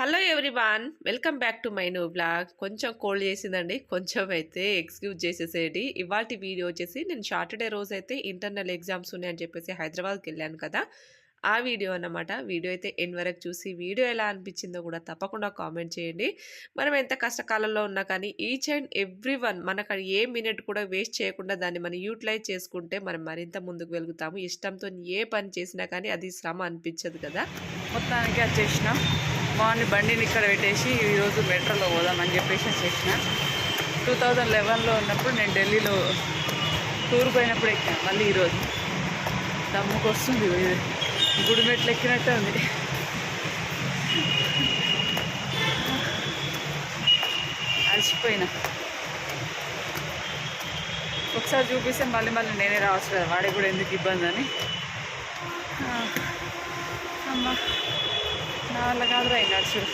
Hello everyone welcome back to my new blog కొంచెం cold చేసిందండి. కొంచెం అయితే ఎక్స్క్యూజ్ చేసేసేది ఇవాటి వీడియో వచ్చేసి నేను సాటర్డే రోజు అయితే ఇంటర్నల్ ఎగ్జామ్స్ ఉన్నాయని చెప్పేసి హైదరాబాద్కి వెళ్ళాను కదా. ఆ వీడియో అన్నమాట. వీడియో అయితే ఎన్ వరకు చూసి వీడియో ఎలా అనిపించిందో కూడా తప్పకుండా కామెంట్ చేయండి. మనం ఎంత కష్టకాలంలో ఉన్నా కానీ ఈచ్ అండ్ ఎవ్రీ వన్ మనకు ఏ మినిట్ కూడా వేస్ట్ చేయకుండా దాన్ని మనం యూటిలైజ్ చేసుకుంటే మనం మరింత ముందుకు వెలుగుతాము ఇష్టంతో ఏ పని చేసినా కానీ అది శ్రమ అనిపించదు కదా. మొత్తానికి వచ్చేసినాం మార్నింగ్ బండిని ఇక్కడ పెట్టేసి ఈరోజు మెట్రోలో పోదామని చెప్పేసి చేసిన టూ థౌజండ్ లెవెన్లో ఉన్నప్పుడు నేను ఢిల్లీలో టూర్ పోయినప్పుడు ఎక్కాను మళ్ళీ ఈరోజు. దమ్ముకు వస్తుంది గుడి మెట్లు ఎక్కినట్టే ఉంది. అలసిపోయినా. ఒకసారి చూపిస్తే మళ్ళీ మళ్ళీ నేనే రావచ్చు కదా వాడికి కూడా ఎందుకు ఇబ్బంది అని ఆ, అమ్మా నా వల్ల కాదురా ఈ నడుచుడు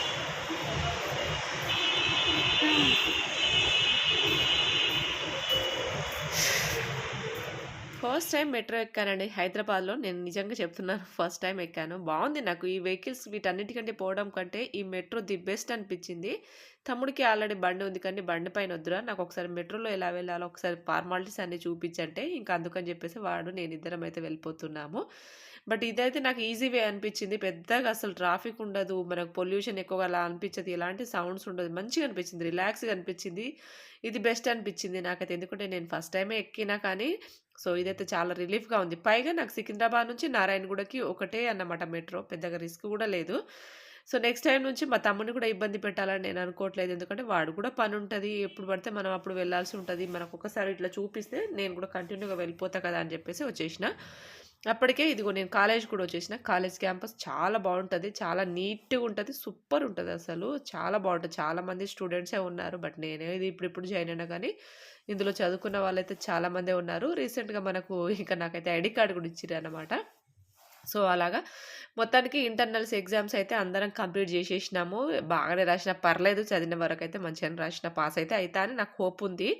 ఫస్ట్ టైం మెట్రో ఎక్కానండి. హైదరాబాద్లో నేను నిజంగా చెప్తున్నాను ఫస్ట్ టైం ఎక్కాను. బాగుంది నాకు ఈ వెహికల్స్ వీటన్నిటికంటే పోవడం కంటే ఈ మెట్రో ది బెస్ట్ అనిపించింది. తమ్ముడికి ఆల్రెడీ బండి ఉంది కానీ బండి పైన వద్దురా. నాకు ఒకసారి మెట్రోలో ఎలా వెళ్ళాలో ఒకసారి ఫార్మాలిటీస్ అన్ని చూపించంటే ఇంకా అందుకని చెప్పేసి వాడు నేను ఇద్దరం అయితే వెళ్ళిపోతున్నాము. బట్ ఇదైతే నాకు ఈజీ వే అనిపించింది. పెద్దగా అసలు ట్రాఫిక్ ఉండదు. మనకు పొల్యూషన్ ఎక్కువగా అలా అనిపించదు. ఎలాంటి సౌండ్స్ ఉండదు. మంచిగా అనిపించింది. రిలాక్స్గా అనిపించింది. ఇది బెస్ట్ అనిపించింది నాకైతే. ఎందుకంటే నేను ఫస్ట్ టైమే ఎక్కినా కానీ సో ఇదైతే చాలా రిలీఫ్గా ఉంది. పైగా నాకు సికింద్రాబాద్ నుంచి నారాయణగూడకి ఒకటే అన్నమాట మెట్రో. పెద్దగా రిస్క్ కూడా లేదు. సో నెక్స్ట్ టైం నుంచి మా తమ్ముని కూడా ఇబ్బంది పెట్టాలని నేను అనుకోవట్లేదు. ఎందుకంటే వాడు కూడా పని ఉంటుంది. ఎప్పుడు పడితే మనం అప్పుడు వెళ్ళాల్సి ఉంటుంది. మనకు ఒకసారి ఇట్లా చూపిస్తే నేను కూడా కంటిన్యూగా వెళ్ళిపోతా కదా అని చెప్పేసి వచ్చేసిన. అప్పటికే ఇదిగో నేను కాలేజ్ కూడా వచ్చేసిన. కాలేజ్ క్యాంపస్ చాలా బాగుంటుంది. చాలా నీట్గా ఉంటుంది. సూపర్ ఉంటుంది అసలు. చాలా బాగుంటుంది. చాలామంది స్టూడెంట్సే ఉన్నారు. బట్ నేనే ఇది ఇప్పుడు ఇప్పుడు జాయిన్ అయినా కానీ ఇందులో చదువుకున్న వాళ్ళైతే చాలామందే ఉన్నారు. రీసెంట్గా మనకు ఇంకా నాకైతే ఐడి కార్డు కూడా ఇచ్చిర్రు అనమాట సో అలాగా. మొత్తానికి ఇంటర్నల్స్ ఎగ్జామ్స్ అయితే అందరం కంప్లీట్ చేసేసినాము. బాగానే రాసిన పర్లేదు చదివిన వరకు అయితే మంచిగానే రాసిన పాస్ అయితే అవుతా అని నాకు హోప్ ఉంది.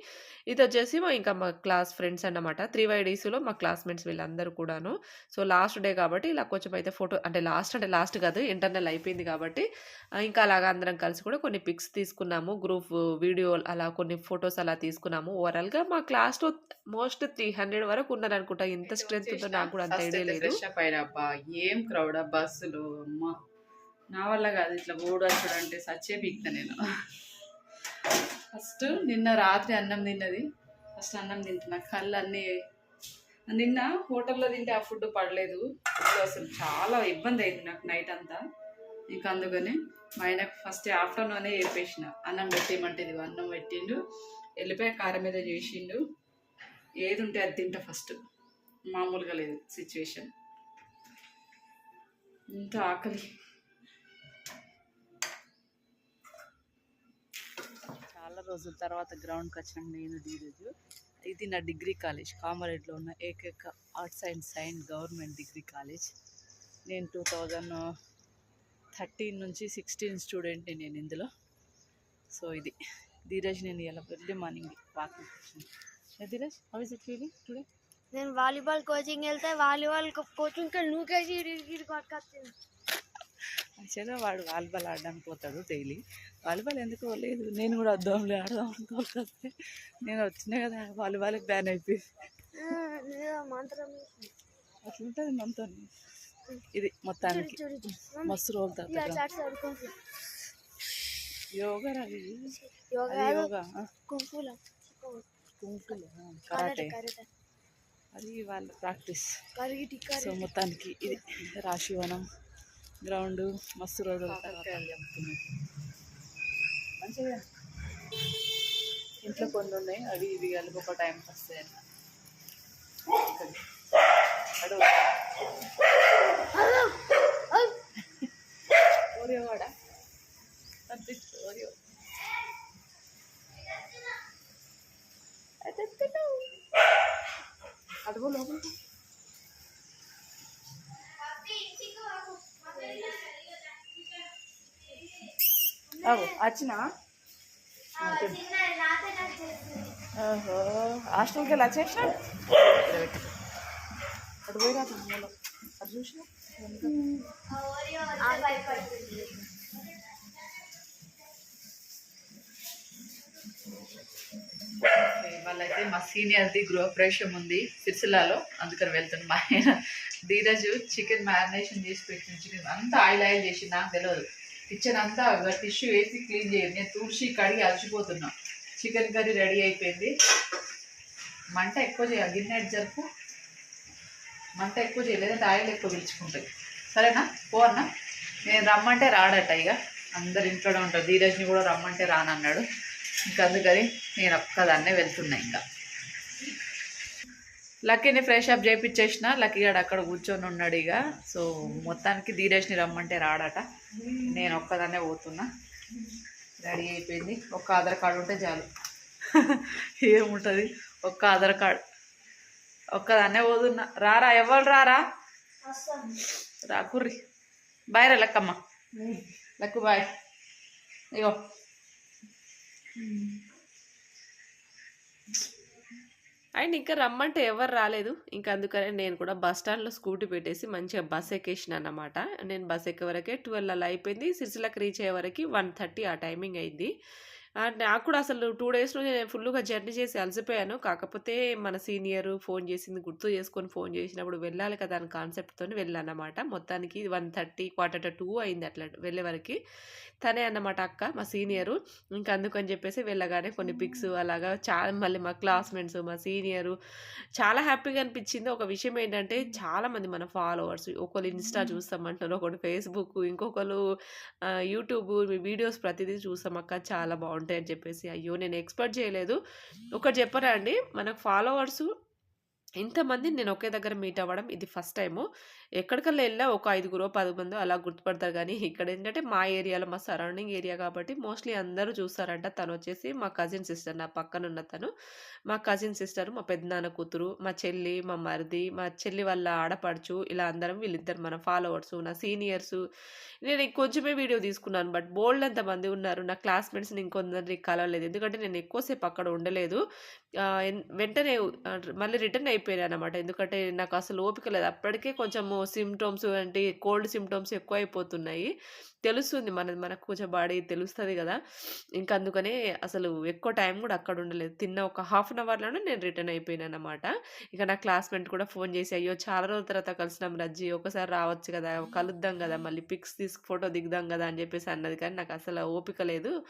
ఇది వచ్చేసి మా ఇంకా మా క్లాస్ ఫ్రెండ్స్ అన్నమాట. త్రీ వైడీస్లో మా క్లాస్మేట్స్ వీళ్ళందరూ కూడాను. సో లాస్ట్ డే కాబట్టి ఇలా కొంచెం అయితే ఫోటో అంటే లాస్ట్ అంటే లాస్ట్ కాదు ఇంటర్నల్ అయిపోయింది కాబట్టి ఇంకా అలాగా అందరం కలిసి కూడా కొన్ని పిక్స్ తీసుకున్నాము. గ్రూప్ వీడియో అలా కొన్ని ఫొటోస్ అలా తీసుకున్నాము. ఓవరాల్గా మా క్లాస్లో మోస్ట్ త్రీ హండ్రెడ్ వరకు ఉన్నారు అనుకుంటా ఎంత స్ట్రెంత్ ఉందో నాకు కూడా అంత ఐడియా లేదు. అబ్బా ఏం క్రౌడ్ బస్సులు? అమ్మ. నా వల్ల కాదు ఇట్లా ఓడొచ్చుడు సచ్చే పీక్తా నేను. ఫస్ట్ నిన్న రాత్రి అన్నం తిన్నది. ఫస్ట్ అన్నం తింటున్నా కళ్ళు అన్నీ నిన్న హోటల్లో తింటే ఆ ఫుడ్ పడలేదు. అసలు చాలా ఇబ్బంది అయింది నాకు నైట్ అంతా. ఇంకా అందుకని మా ఆయనకు ఫస్ట్ ఆఫ్టర్నూనే వేపేసిన అన్నం పెట్టేయమంటే అన్నం పెట్టిండు. వెళ్ళిపోయి కారం మీద చేసిండు. ఏది ఉంటే అది తింటా ఫస్ట్. మామూలుగా లేదు సిచ్యువేషన్ ఇంత ఆకలి. చాలా రోజుల తర్వాత గ్రౌండ్కి వచ్చినాం నేను ఈరోజు ఇది నా డిగ్రీ కాలేజ్. కామారెడ్డిలో ఉన్న ఏకైక arts and science government degree college. నేను టూ థౌజండ్ థర్టీన్ నుంచి సిక్స్టీన్ స్టూడెంట్ని నేను ఇందులో. సో ఇది. ధీరజ్ నేను ఇలా early morning walking Dheeraj how is it feeling today నేను వాలీబాల్ కోచింగ్ వెళ్తే వాలీబాల్ కోచింగ్ నువ్వు కేసి ఇడికి పట్టుకొచ్చింది యాక్చువల్గా వాడు వాలీబాల్ ఆడడానికి పోతాడు డైలీ. వాలీబాల్ ఎందుకు పోలేదు? నేను కూడా వద్దాంలే ఆడదాం అనుకోకపోతే నేను వచ్చినా కదా వాలీబాల్కి బ్యాన్ అయిపోయింది మంత్రం అట్లుంటుంది మనతో ఇది మొత్తానికి మస్తు రోజులు తర్వాత యోగా కుంకుల. కరాటే. అది వాళ్ళ ప్రాక్టీస్. సో మొత్తానికి ఇది రాశివనం గ్రౌండ్ మస్తు రోజుల తర్వాత. మంచిగా. ఇంట్లో కొన్ని ఉన్నాయి అవి ఇవి కలిపి ఒక టైం వస్తాయి అర్చన? హాస్టల్కి వెళ్ళి వచ్చేసా అటు పోయి రాదు అటు చూసిన? వాళ్ళైతే మా సీనియర్ది గృహప్రవేశం ఉంది సిరిసిల్లాలో. అందుకని వెళ్తున్నాను మా ఆయన ధీరజు చికెన్ మ్యారినేషన్ చేసి పెట్టిన చికెన్ అంతా ఆయిల్ ఆయిల్ చేసి నాకు తెలియదు కిచెన్ అంతా టిష్యూ వేసి క్లీన్ చేయండి. నేను తుడిచి కడిగి అలసిపోతున్నా. చికెన్ కర్రీ రెడీ అయిపోయింది. మంట ఎక్కువ చేయాలి. గిన్నె జరుపు? మంట ఎక్కువ చేయలేదంటే ఆయిల్ ఎక్కువ పిలుచుకుంటుంది సరేనా? పో అన్న. నేను రమ్మంటే రాడట ఇక. అందరు ఇంట్లోనే ఉంటారు. ధీరజ్ని కూడా రమ్మంటే రానన్నాడు. ఇంకా అందుకని నేను ఒక్కదాన్నే వెళ్తున్నా ఇంకా. లక్కీని ఫ్రెష్ అప్ చేయించేసిన లక్కీ గాడు అక్కడ కూర్చొని ఉన్నాడు ఇక సో మొత్తానికి ధీరజ్ని రమ్మంటే రాడట. నేను ఒక్కదాన్నే పోతున్నా. రెడీ అయిపోయింది. ఒక్క ఆధార్ కార్డు ఉంటే చాలు. ఏముంటుంది? ఒక్క ఆధార్ కార్డు. ఒక్కదాన్నే పోతున్నా. రారా ఎవరు రారా? రా కుర్రి. బాయ్ రా లక్కమ్మ. లక్కు బాయ్. ఇగో. అండ్ ఇంకా రమ్మంటే ఎవరు రాలేదు. ఇంకా అందుకనే నేను కూడా బస్ స్టాండ్లో స్కూటీ పెట్టేసి మంచిగా బస్ ఎక్కేసిన అన్నమాట నేను బస్ ఎక్కే వరకే ట్వెల్వ్ అలా అయిపోయింది. సిరిసిలకు రీచ్ అయ్యే వరకు వన్ థర్టీ ఆ టైమింగ్ అయింది. నాకు కూడా అసలు టూ డేస్ నుంచి నేను ఫుల్గా జర్నీ చేసి అలసిపోయాను. కాకపోతే మన సీనియర్ ఫోన్ చేసింది గుర్తు చేసుకొని ఫోన్ చేసినప్పుడు వెళ్ళాలి కదా అని కాన్సెప్ట్తో వెళ్ళాను అనమాట మొత్తానికి one thirty quarter to two అయింది అట్లా వెళ్ళే వరకు. తనే అన్నమాట అక్క మా సీనియరు. ఇంకా అందుకని చెప్పేసి వెళ్ళగానే కొన్ని పిక్స్ అలాగా చాలా మళ్ళీ మా క్లాస్మేట్స్ మా సీనియరు చాలా హ్యాపీగా అనిపించింది. ఒక విషయం ఏంటంటే చాలామంది మన ఫాలోవర్స్ ఒకళ్ళు ఇన్స్టా చూస్తామంటున్నారు ఒకటి ఫేస్బుక్ ఇంకొకరు యూట్యూబ్ మీ వీడియోస్ ప్రతిదీ చూస్తాం అక్క. చాలా బాగుంటాయి అని చెప్పేసి అయ్యో నేను ఎక్స్పెక్ట్ చేయలేదు. ఒకటి చెప్పరా అండి మనకు ఫాలోవర్స్ ఇంతమంది నేను ఒకే దగ్గర మీట్ అవ్వడం ఇది ఫస్ట్ టైము. ఎక్కడికల్లా వెళ్ళా ఒక ఐదుగురో పది మందో అలా గుర్తుపడతారు. కానీ ఇక్కడ ఏంటంటే మా ఏరియాలో మా సరౌండింగ్ ఏరియా కాబట్టి మోస్ట్లీ అందరూ చూస్తారంట. తను వచ్చేసి మా కజిన్ సిస్టర్ నా పక్కన ఉన్న తను. మా కజిన్ సిస్టర్ మా పెద్దనాన్న కూతురు మా చెల్లి మా మరిది మా చెల్లి వాళ్ళ ఆడపడుచు ఇలా అందరం వీళ్ళిద్దరు మన ఫాలోవర్స్ నా సీనియర్స్. నేను కొంచెమే వీడియో తీసుకున్నాను బట్ బోల్డ్ అంత మంది ఉన్నారు. నా క్లాస్మేట్స్ని ఇంకొందరికి కలవలేదు. ఎందుకంటే నేను ఎక్కువసేపు అక్కడ ఉండలేదు. వెంటనే మళ్ళీ రిటర్న్ అయిపోయాను అనమాట ఎందుకంటే నాకు అసలు ఓపిక లేదు. అప్పటికే కొంచెము సిమ్టమ్స్ అంటే కోల్డ్ సిమ్టమ్స్ ఎక్కువ అయిపోతున్నాయి తెలుస్తుంది మనది మనకు కొంచెం బాడీ తెలుస్తుంది కదా. ఇంకా అందుకనే అసలు ఎక్కువ టైం కూడా అక్కడ ఉండలేదు. తిన్న ఒక హాఫ్ అన్ అవర్లోనే నేను రిటర్న్ అయిపోయాను అనమాట ఇక నా క్లాస్మేట్ కూడా ఫోన్ చేసి అయ్యో చాలా రోజుల తర్వాత కలిసినాం రజ్జి ఒకసారి రావచ్చు కదా కలుద్దాం కదా మళ్ళీ పిక్స్ తీసి ఫోటో దిగుదాం కదా అని చెప్పేసి అన్నది. కానీ నాకు అసలు ఓపిక లేదు.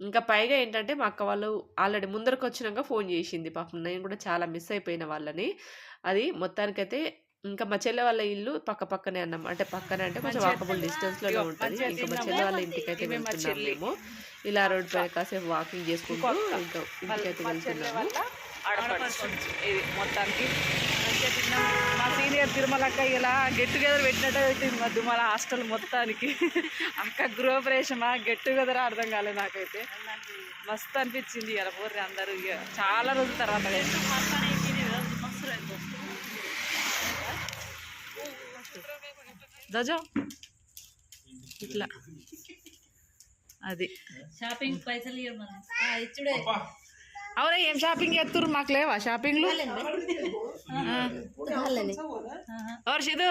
ఇంకా పైగా ఏంటంటే మా అక్క వాళ్ళు ఆల్రెడీ ముందరకు వచ్చినాక ఫోన్ చేసింది. పాపం నేను కూడా చాలా మిస్ అయిపోయిన వాళ్ళని. అది మొత్తానికైతే ఇంకా మా చెల్లె వాళ్ళ ఇల్లు పక్క పక్కనే అన్నాం. అంటే పక్కనే అంటే కొంచెం వాకబుల్ డిస్టెన్స్లోనే ఉంటుంది. ఇంకా మా. చెల్లె వాళ్ళ ఇంటికైతే ఈమె మా వెళ్తున్నాం చెల్లి. మేము. ఇలా రోడ్ పైన కాసేపు వాకింగ్ చేసుకుంటూ ఇంకో మా చెల్లె వెళ్తున్నాము. మొత్తానికి. మా సీనియర్ తిరుమల అక్క ఇలా గెట్ టుగెదర్ పెట్టినట్టు పెట్టింది మా దుమ్మల హాస్టల్ మొత్తానికి. అక్క గృహప్రవేశమా? గెట్ టుగెదర్ అర్థం కాలేదు నాకైతే. మస్తు అనిపించింది. ఇలా పోర్రి అందరూ ఇక చాలా రోజుల తర్వాత దజో ఇట్లా. అది. షాపింగ్ పైసలు ఇచ్చుడే అవునా ఏం షాపింగ్ చేస్తున్నారు మాకు లేవా షాపింగ్లు? ఎవరు సిద్ధు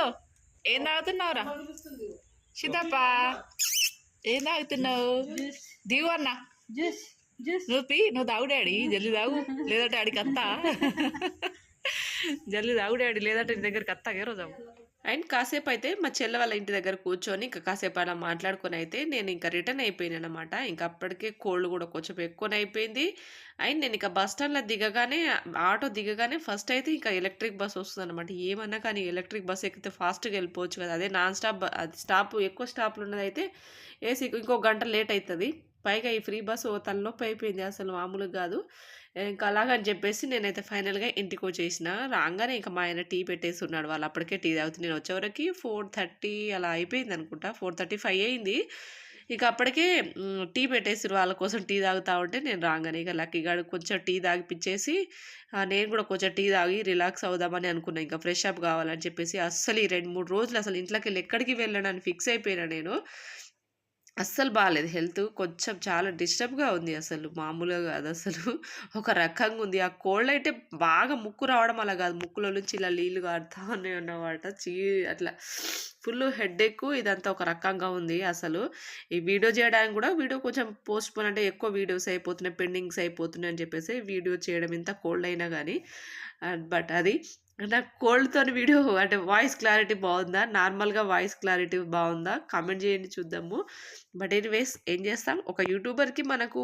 ఏం తాగుతున్నావురా? సిద్ధప్ప ఏం తాగుతున్నావు? దిగు అన్న. Juice juice. నువ్వు పీ నువ్వు తాగు డాడీ జల్దీ తాగు. లేదంటే ఆడికి అత్తా. జల్దీ తాగు డాడీ లేదంటే నీ దగ్గరికి అత్తా ఏ రోజు అండ్ కాసేపు అయితే మా చెల్లె వాళ్ళ ఇంటి దగ్గర కూర్చొని ఇంకా కాసేపు అలా మాట్లాడుకొని అయితే నేను ఇంకా రిటర్న్ అయిపోయాను అనమాట ఇంకా అప్పటికే కోల్డ్ కూడా కొంచెం ఎక్కువనే అయిపోయింది. అండ్ నేను ఇంకా బస్ స్టాండ్లో దిగగానే ఆటో దిగగానే ఫస్ట్ అయితే ఇంకా ఎలక్ట్రిక్ బస్ వస్తుంది అనమాట ఏమన్నా కానీ ఎలక్ట్రిక్ బస్ ఎక్కితే ఫాస్ట్గా వెళ్ళిపోవచ్చు కదా. అదే నాన్ స్టాప్ అది స్టాప్ ఎక్కువ స్టాప్లు ఉన్నదైతే ఏసీ ఇంకో గంట లేట్ అవుతుంది. పైగా ఈ ఫ్రీ బస్సు తలనొప్పి అయిపోయింది అసలు మామూలుగా కాదు. ఇంకా అలాగని చెప్పేసి నేనైతే ఫైనల్గా ఇంటికి వచ్చేసిన. రాగానే ఇంకా మా ఆయన టీ పెట్టేసి ఉన్నాడు వాళ్ళు అప్పటికే టీ తాగుతుంది నేను వచ్చేవరకు ఫోర్ థర్టీ అలా అయిపోయింది అనుకుంటా. ఫోర్ థర్టీ ఫైవ్ అయింది. ఇక అప్పటికే టీ పెట్టేసిరు వాళ్ళ కోసం టీ తాగుతా ఉంటే నేను రాగానే ఇక లక్కీ గాడు కొంచెం టీ తాగిపిచ్చేసి నేను కూడా కొంచెం టీ తాగి రిలాక్స్ అవుదామని అనుకున్నా. ఇంకా ఫ్రెష్ అప్ కావాలని చెప్పేసి అస్సలు ఈ రెండు మూడు రోజులు అసలు ఇంట్లోకి వెళ్ళి ఎక్కడికి అని ఫిక్స్ అయిపోయినా నేను. అస్సలు బాగాలేదు హెల్త్. కొంచెం చాలా డిస్టర్బ్‌గా ఉంది అసలు. మామూలుగా కాదు అసలు. ఒక రకంగా ఉంది. ఆ కోల్డ్ అయితే బాగా ముక్కు రావడం అలా కాదు. ముక్కులో నుంచి ఇలా నీళ్ళు కారుతా ఉన్నాయన్నమాట. చీ అట్లా ఫుల్ హెడేక్ ఇదంతా ఒక రకంగా ఉంది అసలు. ఈ వీడియో చేయడానికి కూడా వీడియో కొంచెం పోస్ట్ పోన్ అంటే ఎక్కువ వీడియోస్ అయిపోతున్నాయి. పెండింగ్స్ అయిపోతున్నాయి అని చెప్పేసి వీడియో చేయడం ఇంత కోల్డ్ అయినా కానీ బట్ అది నాకు కోల్డ్‌తోని వీడియో అంటే వాయిస్ క్లారిటీ బావుందా? నార్మల్‌గా వాయిస్ క్లారిటీ బావుందా? కామెంట్ చేయండి చూద్దాము. బట్ ఎనీవేస్ ఏం చేస్తాం ఒక యూట్యూబర్‌కి మనకు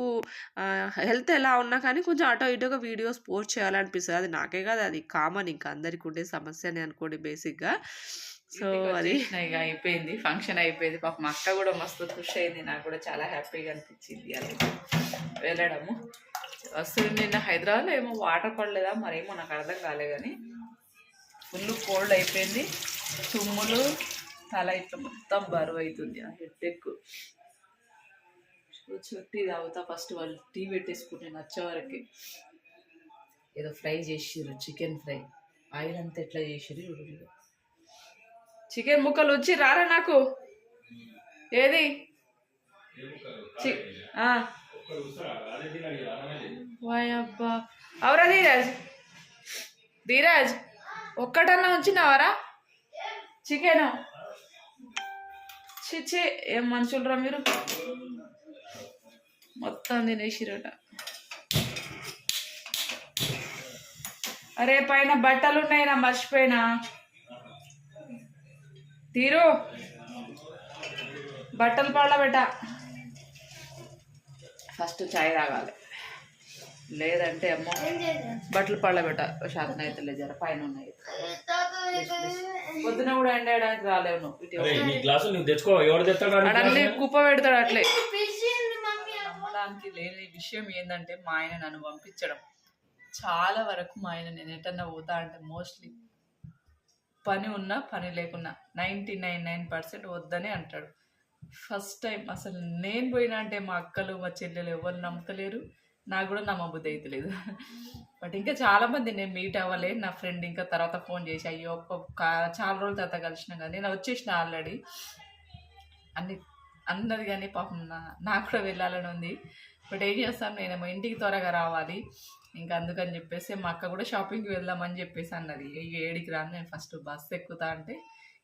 హెల్త్ ఎలా ఉన్నా కానీ కొంచెం అటో ఇటోగా వీడియోస్ పోస్ట్ చేయాలనిపిస్తది. అది నాకే కాదు అది కామన్ ఇంకా అందరికి ఉండే సమస్యనే అనుకోండి బేసిక్‌గా. సో అది అయిపోయింది. ఫంక్షన్ అయిపోయింది. పాపం మా అక్క కూడా మస్తు ఖుషి అయింది. నాకు కూడా చాలా హ్యాపీగా అనిపించింది అలా వెళ్ళడము. అసలు నిన్న హైదరాబాద్‌లో ఏమో వాటర్ పడలేదా మరేమో నాకు అర్థం కాలే కానీ ఫుల్ కోల్డ్ అయిపోయింది. తుమ్ములు తల ఇట్లా మొత్తం బరువు అవుతుంది. ఆ హెడేక్ వచ్చి టీ తాగుతా. ఫస్ట్ వాళ్ళు టీ పెట్టేసుకుంటే నచ్చే వరకి. ఏదో ఫ్రై చేసిర్రు చికెన్ ఫ్రై. ఆయిల్ అంతా ఎట్లా చేసిర్రు చికెన్ ముక్కలు వచ్చి రారా నాకు? ఏది? చి- వాయ్ అబ్బా. అవరా ధీరాజ్. ధీరాజ్. ఒక్కటన్నా ఉంచినావరా? చికెన్. చిచి ఏం మనుషులరా మీరు? మొత్తం తినేసిరట అరే పైన బట్టలు ఉన్నాయి నా మర్చిపోయినా. తీరు. బట్టలు పడబెట్ట. ఫస్ట్ చాయ్ తాగాలి. లేదంటే అమ్మో. బట్టలు పడబెట్ట శాతం అయితే లేదు జర పైన ఉన్నాయి. పొద్దున కూడా ఎండేయడానికి రాలేవు నువ్వు. కుప్ప పెడతాడు అట్లే. నమ్మడానికి లేని విషయం ఏంటంటే మా ఆయన నన్ను పంపించడం. చాలా వరకు మా ఆయన నేను ఎటన్నా పోతా అంటే మోస్ట్లీ పని ఉన్నా పని లేకున్నా నైంటీ నైన్ నైన్ పర్సెంట్ వద్దనే అంటాడు. ఫస్ట్ టైం అసలు నేను పోయినా అంటే మా అక్కలు మా చెల్లెలు ఎవరు నమ్మతలేరు. నాకు కూడా నమ్మబుద్ధి అవుతలేదు బట్ ఇంకా చాలా మంది నేను మీట్ అవ్వలే. నా ఫ్రెండ్ ఇంకా తర్వాత ఫోన్ చేసి అయ్యో చాలా రోజుల తర్వాత కలిసిన కానీ నేను వచ్చేసిన ఆల్రెడీ. అన్ని అన్నది కానీ పాపం నా నాకు కూడా వెళ్ళాలని ఉంది. బట్ ఏం చేస్తాను నేనేమో ఇంటికి త్వరగా రావాలి. ఇంకా అందుకని చెప్పేసి మా అక్క కూడా షాపింగ్కి వెళ్దామని చెప్పేసి అన్నది. "ఏ- ఏడికి రాను నేను ఫస్ట్ బస్ ఎక్కుతా అంటే.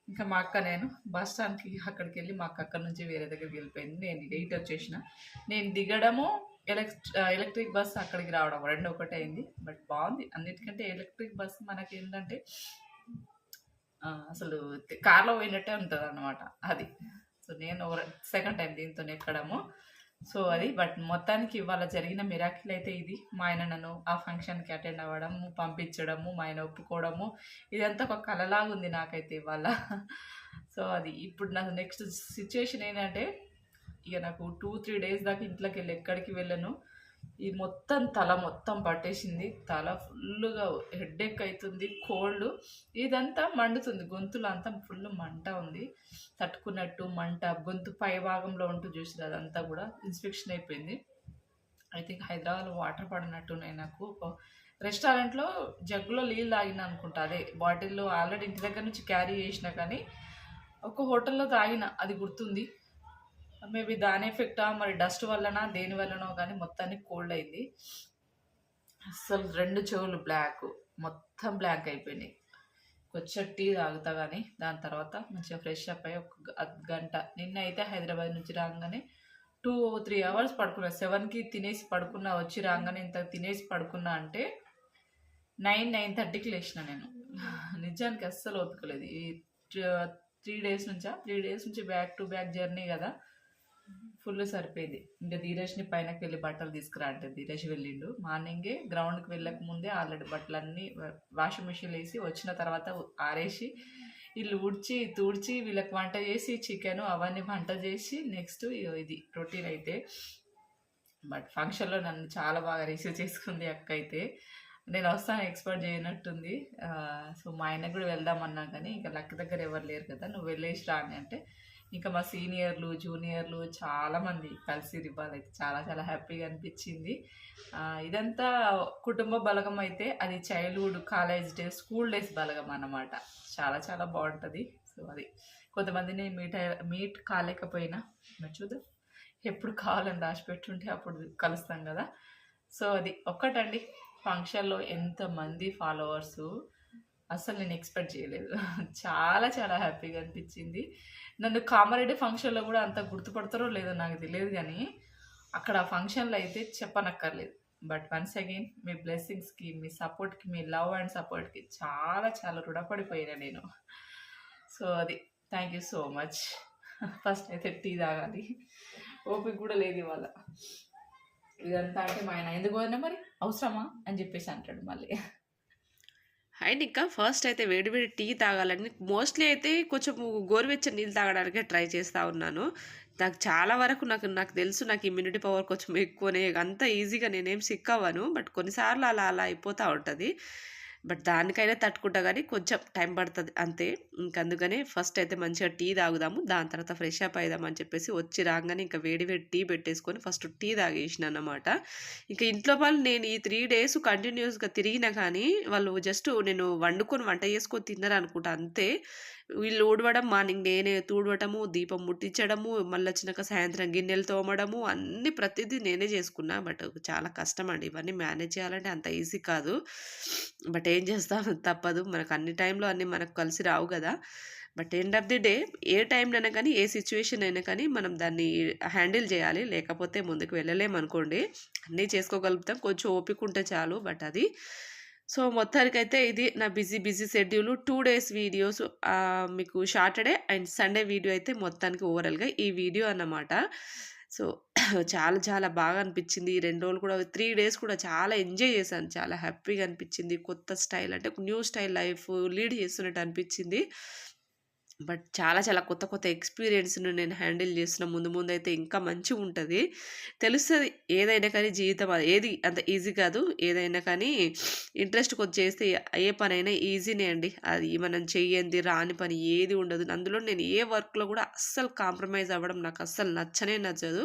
ఇంకా మా అక్క నేను బస్ స్టాండ్కి అక్కడికి వెళ్ళి మా అక్క అక్కడి నుంచి వేరే దగ్గరికి వెళ్ళిపోయింది. నేను ఎయిట్ వచ్చేసిన. నేను దిగడము ఎలక్ట్ ఎలక్ట్రిక్ బస్ అక్కడికి రావడం రెండు ఒకటే అయింది. బట్ బాగుంది. అన్నిటికంటే ఎలక్ట్రిక్ బస్ మనకి ఏంటంటే అసలు కార్లో పోయినట్టే ఉంటుంది అనమాట అది. సో నేను సెకండ్ టైం దీంతో ఎక్కడము. సో అది బట్ మొత్తానికి ఇవాళ జరిగిన మిరాకిల్ అయితే ఇది. మా ఆయన నన్ను ఆ ఫంక్షన్కి అటెండ్ అవ్వడము పంపించడము మా ఆయన ఒప్పుకోవడము ఇదంతా ఒక కలలాగా ఉంది నాకైతే ఇవాళ. సో అది ఇప్పుడు నాకు నెక్స్ట్ సిచ్యువేషన్ ఏంటంటే ఇక నాకు టూ త్రీ డేస్ దాకా ఇంట్లోకి వెళ్ళి ఎక్కడికి వెళ్ళను. ఈ మొత్తం తల మొత్తం పట్టేసింది. తల ఫుల్గా హెడ్ఏక్ అవుతుంది కోల్డ్ ఇదంతా మండుతుంది. గొంతులో అంతా ఫుల్ మంట ఉంది. తట్టుకున్నట్టు మంట గొంతు పై భాగంలో ఉంటూ చూసి అదంతా కూడా. ఇన్స్పెక్షన్ అయిపోయింది. ఐ థింక్ హైదరాబాద్లో వాటర్ పడినట్టున్నాయి నాకు. రెస్టారెంట్లో జగ్గులో నీళ్ళు తాగిన అనుకుంటా. అదే బాటిల్లో ఆల్రెడీ ఇంటి దగ్గర నుంచి క్యారీ చేసిన కానీ ఒక హోటల్లో తాగిన అది గుర్తుంది. మేబీ దాని ఎఫెక్టా మరి డస్ట్ వల్లనా దేని వల్లనో కానీ మొత్తానికి కోల్డ్ అయింది. అసలు రెండు చెవులు బ్లాక్ మొత్తం బ్లాక్ అయిపోయినాయి. కొంచెం టీ తాగుతా కానీ దాని తర్వాత మంచిగా ఫ్రెష్ అప్ అయ్యి ఒక గంట. నిన్న అయితే హైదరాబాద్ నుంచి రాగానే టూ త్రీ అవర్స్ పడుకున్నా. సెవెన్కి తినేసి పడుకున్నా వచ్చి రాగానే ఇంత తినేసి పడుకున్నా అంటే నైన్ నైన్ థర్టీకి లేచిన నేను. నిజానికి అస్సలు ఓపికలేదు ఈ త్రీ డేస్ నుంచా? త్రీ డేస్ నుంచి బ్యాక్ టు బ్యాక్ జర్నీ కదా. ఫుల్ సరిపోయింది. ఇంకా ధీరజ్ని పైనకి వెళ్ళి బట్టలు తీసుకురా అంటే ధీరజ్ వెళ్ళిండు. మార్నింగే గ్రౌండ్కి వెళ్ళక ముందే ఆల్రెడీ బట్టలన్నీ వాషింగ్ మిషన్ వేసి వచ్చిన తర్వాత ఆరేసి వీళ్ళు ఉడ్చి తుడిచి వీళ్ళకి వంట చేసి చికెన్ అవన్నీ వంట చేసి నెక్స్ట్ ఇది రొటీన్ అయితే. బట్ ఫంక్షన్లో నన్ను చాలా బాగా రిసీవ్ చేసుకుంది అక్క అయితే. నేను వస్తాను ఎక్స్పెక్ట్ చేయనట్టుంది. సో మా ఆయనకు కూడా వెళ్దామన్నా కానీ ఇంకా లక్క దగ్గర ఎవరు లేరు కదా నువ్వు వెళ్ళేసి రా అని అంటే ఇంకా మా సీనియర్లు జూనియర్లు చాలామంది కలిసి ఇవ్వాలైతే చాలా చాలా హ్యాపీగా అనిపించింది. ఇదంతా కుటుంబ బలగం అయితే అది childhood college days school days బలగం అన్నమాట. చాలా చాలా బాగుంటుంది. సో అది కొంతమందిని మీట్ మీట్ కాలేకపోయినా మరి చూద్దాం ఎప్పుడు కావాలని రాసి పెట్టుంటే అప్పుడు కలుస్తాం కదా. సో అది ఒక్కటండి. ఫంక్షన్లో ఎంతమంది ఫాలోవర్సు అసలు నేను ఎక్స్పెక్ట్ చేయలేదు. చాలా చాలా హ్యాపీగా అనిపించింది. నన్ను కామారెడ్డి ఫంక్షన్లో కూడా అంత గుర్తుపడతారో లేదో నాకు తెలియదు కానీ అక్కడ ఫంక్షన్లో అయితే చెప్పనక్కర్లేదు. బట్ వన్స్ అగైన్ మీ బ్లెస్సింగ్స్కి మీ సపోర్ట్కి మీ లవ్ అండ్ సపోర్ట్కి చాలా చాలా రుణపడిపోయినా నేను. సో అది. Thank you so much. First అయితే టీ తాగాలి. ఓపిక కూడా లేదు ఇవాళ. ఇదంతా అంటే మా ఆయన ఎందుకు పోయినా మరి? అవసరమా? అని చెప్పేసి అంటాడు మళ్ళీ. అండ్ ఇంకా ఫస్ట్ అయితే వేడి వేడి టీ తాగాలని మోస్ట్లీ అయితే కొంచెం గోరువెచ్చని నీళ్ళు తాగడానికే ట్రై చేస్తూ ఉన్నాను. నాకు చాలా వరకు నాకు నాకు తెలుసు నాకు ఇమ్యూనిటీ పవర్ కొంచెం ఎక్కువనే అంత ఈజీగా నేనేం సిక్ అవ్వను బట్ కొన్నిసార్లు అలా అలా అయిపోతూ ఉంటుంది. బట్ దానికైనా తట్టుకుంటా కానీ కొంచెం టైం పడుతుంది అంతే. ఇంక అందుకనే ఫస్ట్ అయితే మంచిగా టీ తాగుదాము దాని తర్వాత ఫ్రెష్ అప్ అయిదాం అని చెప్పేసి వచ్చి రాగానే ఇంకా వేడి వేడి టీ పెట్టేసుకొని ఫస్ట్ టీ తాగేసిన అన్నమాట. ఇంకా ఇంట్లో వాళ్ళు నేను ఈ త్రీ డేస్ కంటిన్యూస్గా తిరిగినా కానీ వాళ్ళు జస్ట్ నేను వండుకొని వంట చేసుకొని తిన్నారు అనుకుంటా అంతే. వీళ్ళు ఊడవడం మార్నింగ్ నేనే తూడవటము దీపం ముట్టించడము మళ్ళీ వచ్చినాక సాయంత్రం గిన్నెలు తోమడము అన్ని ప్రతిదీ నేనే చేసుకున్నా. బట్ చాలా కష్టం అండి. ఇవన్నీ మేనేజ్ చేయాలంటే అంత ఈజీ కాదు. బట్ ఏం చేస్తాం? తప్పదు. మనకు అన్ని టైంలో అన్నీ మనకు కలిసి రావు కదా. But end of the day ఏ టైంలోనైనా కానీ ఏ సిచ్యువేషన్ అయినా కానీ మనం దాన్ని హ్యాండిల్ చేయాలి. లేకపోతే ముందుకు వెళ్ళలేము అనుకోండి అన్నీ చేసుకోగలుగుతాం. కొంచెం ఓపిక ఉంటే చాలు. బట్ అది సో మొత్తానికైతే ఇది నా busy busy schedule. Two days videos మీకు సాటర్డే అండ్ సండే వీడియో అయితే మొత్తానికి ఓవరాల్గా ఈ వీడియో అన్నమాట. సో చాలా చాలా బాగా అనిపించింది. ఈ రెండు రోజులు కూడా త్రీ డేస్ కూడా చాలా ఎంజాయ్ చేశాను. చాలా హ్యాపీగా అనిపించింది. కొత్త స్టైల్ అంటే న్యూ స్టైల్ లైఫ్ లీడ్ చేస్తున్నట్టు అనిపించింది. బట్ చాలా చాలా కొత్త కొత్త ఎక్స్పీరియన్స్ను నేను హ్యాండిల్ చేస్తున్న ముందు ముందు అయితే ఇంకా మంచిగా ఉంటుంది. తెలుస్తుంది ఏదైనా కానీ జీవితం అది ఏది అంత ఈజీ కాదు. ఏదైనా కానీ ఇంట్రెస్ట్ కొద్ది చేస్తే ఏ పనైనా ఈజీనే అండి. అది మనం చెయ్యంది రాని పని ఏది ఉండదు. అందులో నేను ఏ వర్క్లో కూడా అస్సలు కాంప్రమైజ్ అవ్వడం నాకు అస్సలు నచ్చనే నచ్చదు.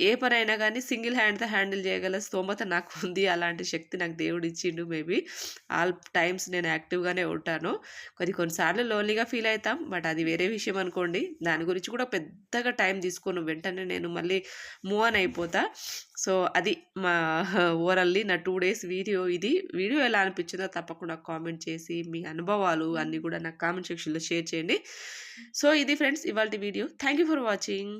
ఏ పనైనా కానీ సింగిల్ హ్యాండ్తో హ్యాండిల్ చేయగల స్తోమత నాకు ఉంది. అలాంటి శక్తి నాకు దేవుడు ఇచ్చిండు మేబీ. ఆల్ టైమ్స్ నేను యాక్టివ్గానే ఉంటాను. కొన్ని కొన్నిసార్లు లోన్లీగా ఫీల్ అవుతాం బట్ అది వేరే విషయం అనుకోండి. దాని గురించి కూడా పెద్దగా టైం తీసుకోను. వెంటనే నేను మళ్ళీ మూవ్ ఆన్ అయిపోతా. సో అది మా ఓవరాల్లీ నా టూ డేస్ వీడియో ఇది. వీడియో ఎలా అనిపించిందో తప్పకుండా కామెంట్ చేసి మీ అనుభవాలు అన్నీ కూడా నాకు కామెంట్ సెక్షన్లో షేర్ చేయండి. సో ఇది ఫ్రెండ్స్ ఇవాళ video. Thank you for watching.